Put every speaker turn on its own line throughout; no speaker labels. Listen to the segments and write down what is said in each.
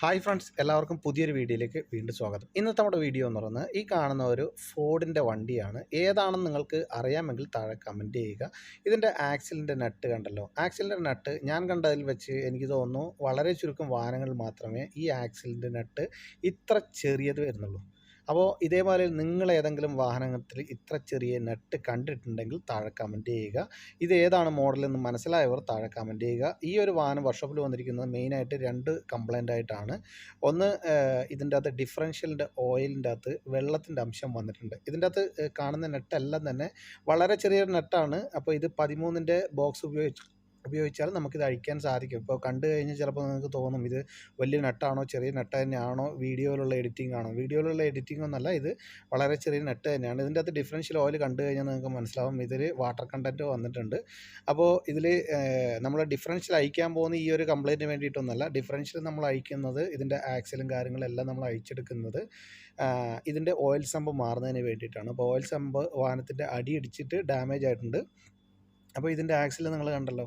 Hi friends എല്ലാവർക്കും പുതിയൊരു വീഡിയോയിലേക്ക് വീണ്ടും സ്വാഗതം. ഇന്നത്തെ നമ്മുടെ വീഡിയോ എന്ന് പറയുന്നത് ഈ കാണുന്ന ഒരു ഫോർഡിന്റെ വണ്ടിയാണ്. ഏതാണെന്ന് നിങ്ങൾക്ക് അറിയാമെങ്കിൽ താഴെ കമന്റ് ചെയ്യുക. ഇതിന്റെ ആക്സിലിന്റെ നട്ട് കണ്ടല്ലോ. ആക്സിലിന്റെ നട്ട് ഞാൻ കണ്ടതിൽ വെച്ച് എനിക്ക് തോന്നുന്നു വളരെ ചുരുക്കം വാഹനങ്ങളിൽ മാത്രമേ ഈ ആക്സിലിന്റെ നട്ട് ഇത്ര ചെറിയത് വരുന്നുള്ളൂ. അപ്പോൾ ഇതേപോലെ നിങ്ങൾ ഏതെങ്കിലും വാഹനത്തിൽ ഇത്ര ചെറിയ നട്ട് കണ്ടിട്ടുണ്ടെങ്കിൽ താഴെ കമന്റ് ചെയ്യുക. ഇത് ഏതാണ് മോഡൽ എന്ന് മനസ്സിലായവർ താഴെ കമന്റ് ചെയ്യുക. ഈ ഒരു വാഹനം വർഷോപ്പിൽ വന്നിരിക്കുന്നത് മെയിനായിട്ട് രണ്ട് കംപ്ലൈന്റ് ആയിട്ടാണ്. ഒന്ന് ഇതിന്റെ അകത്ത് ഡിഫറൻഷ്യലിന്റെ ഓയിലിന്റെ അകത്ത് വെള്ളത്തിന്റെ അംശം വന്നിട്ടുണ്ട്. ഇതിന്റെ അകത്ത് കാണുന്ന നെട്ടെല്ലാം തന്നെ വളരെ ചെറിയൊരു നെട്ടാണ് അപ്പോൾ ഇത് പതിമൂന്നിന്റെ ബോക്സ് ഉപയോഗിച്ച് ഉപയോഗിച്ചാൽ നമുക്കിത് അഴിക്കാൻ സാധിക്കും. ഇപ്പോൾ കണ്ടു കഴിഞ്ഞാൽ ചിലപ്പോൾ നിങ്ങൾക്ക് തോന്നും ഇത് വലിയ നെട്ടാണോ ചെറിയ നെട്ട് തന്നെയാണോ വീഡിയോയിലുള്ള എഡിറ്റിംഗ് ആണോ? വീഡിയോയിലുള്ള എഡിറ്റിംഗ് ഒന്നല്ല ഇത് വളരെ ചെറിയ നെട്ട് തന്നെയാണ്. ഇതിന്റെ അകത്ത് ഡിഫറൻഷ്യൽ ഓയിൽ കണ്ടു കഴിഞ്ഞാൽ നിങ്ങൾക്ക് മനസ്സിലാവും ഇതിൽ വാട്ടർ കണ്ടന്റ് വന്നിട്ടുണ്ട്. അപ്പോൾ ഇതിൽ നമ്മൾ ഡിഫറൻഷ്യൽ അയക്കാൻ പോകുന്ന ഈ ഒരു കംപ്ലൈന്റിന് വേണ്ടിയിട്ടൊന്നല്ല ഡിഫറൻഷ്യൽ നമ്മൾ അയക്കുന്നത് ഇതിന്റെ ആക്സിലും കാര്യങ്ങളെല്ലാം നമ്മൾ അയച്ചെടുക്കുന്നത് ഇതിന്റെ ഓയിൽ സമ്പ് മാറുന്നതിന് വേണ്ടിയിട്ടാണ്. അപ്പോൾ ഓയിൽ സമ്പ് വാഹനത്തിന്റെ അടിയിടിച്ചിട്ട് ഡാമേജ് ആയിട്ടുണ്ട്. അപ്പോൾ ഇതിന്റെ ആക്സിൽ നിങ്ങൾ കണ്ടല്ലോ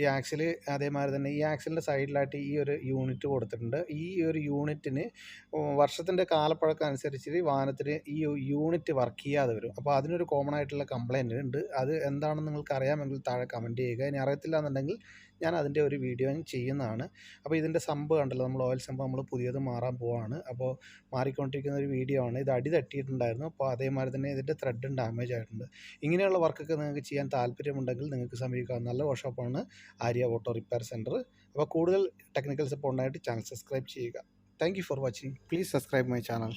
ഈ ആക്സിൽ അതേമാതിരി തന്നെ ഈ ആക്സിലിന്റെ സൈഡിലായിട്ട് ഈ ഒരു യൂണിറ്റ് കൊടുത്തിട്ടുണ്ട്. ഈ ഒരു യൂണിറ്റിന് വർഷത്തിന്റെ കാലപ്പഴക്കം അനുസരിച്ച് വാഹനത്തിന് ഈ യൂണിറ്റ് വർക്ക് ചെയ്യാതെ വരും. അപ്പോൾ അതിനൊരു കോമൺ ആയിട്ടുള്ള കംപ്ലൈന്റ് ഉണ്ട്. അത് എന്താണെന്ന് നിങ്ങൾക്ക് അറിയാമെങ്കിൽ താഴെ കമന്റ് ചെയ്യുക. ഇനി അറിയത്തില്ല എന്നുണ്ടെങ്കിൽ ഞാൻ അതിന്റെ ഒരു വീഡിയോ ചെയ്യുന്നതാണ്. അപ്പോൾ ഇതിന്റെ സംഭവം കണ്ടല്ലോ നമ്മൾ ഓയിൽ സംഭവം നമ്മൾ പുതിയത് മാറാൻ പോവാണ്. അപ്പോൾ മാറിക്കൊണ്ടിരിക്കുന്ന ഒരു വീഡിയോ ആണ്. ഇത് അടി തട്ടിയിട്ടുണ്ടായിരുന്നു. അപ്പോൾ അതേമാതിരി തന്നെ ഇതിന്റെ ത്രെഡും ഡാമേജ് ആയിട്ടുണ്ട്. ഇങ്ങനെയുള്ള വർക്കൊക്കെ നിങ്ങൾക്ക് ചെയ്യാൻ താല്പര്യമുണ്ടെങ്കിൽ നിങ്ങൾക്ക് സമീപിക്കാം. നല്ല വർക്ക്ഷോപ്പാണ് ആര്യ ഓട്ടോ റിപ്പയർ സെന്റർ അപ്പോൾ കൂടുതൽ ടെക്നിക്കൽ സപ്പോർട്ടിനായിട്ട് ചാനൽ സബ്സ്ക്രൈബ് ചെയ്യുക. Thank for watching please subscribe my channel